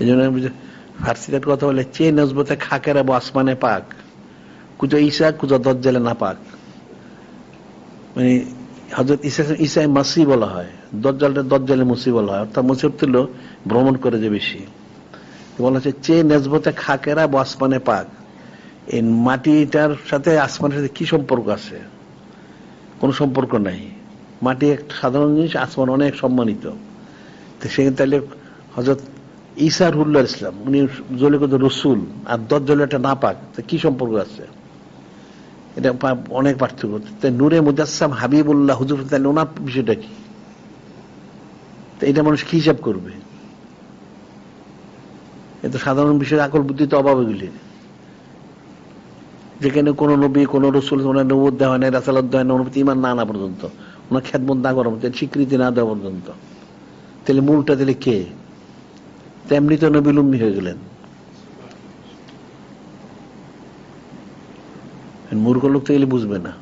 এই জন্য যে- কথা বলে চে নজবতে খাকেরা বো আসমানে পাক। কুজো ঈসা, কুজো দজ্জালে না পাক। মানে হজরত ঈসা ঈসাই মাসি বলা হয়। দজ্জালটা দজ্জালে মুসি বলা হয়। অর্থাৎ মুসিব তুল্য ভ্রমণ করে যে বেশি। বলা হচ্ছে চে নজবতে খাকেরা বো আসমানে পাক। এই মাটিটার সাথে আসমানের সাথে কি সম্পর্ক আছে? কোনো সম্পর্ক নাই। মাটি একটা সাধারণ জিনিস, আসমান অনেক সম্মানিত। তো সেখানে তাহলে হজরত ঈসা রুল্লাহ ইসলাম, উনি জলিগত রসুল, আর দজ্জল একটা না পাক তো কি সম্পর্ক আছে? এটা অনেক পার্থক্য। তাই নূরে মুজাসসাম হাবিবুল্লাহ হুজুর, তাহলে ওনার বিষয়টা কি? এটা মানুষ কি হিসাব করবে? এ তো সাধারণ বিষয়ের আকল বুদ্ধিতে অভাব এগুলি। যেখানে কোনো নবী, কোনো রসুল ওনার নবুদ দেওয়া হয় না রাসালত দেওয়া হয় না অনুমতি ইমান না আনা পর্যন্ত। ওনার খ্যাতমত না করা পর্যন্ত স্বীকৃতি না দেওয়া পর্যন্ত। তাহলে মূলটা দিলে কে? তেমনি তো নবী লুম্বি হয়ে গেলেন। মূর্খ লোক তো এলে বুঝবে না।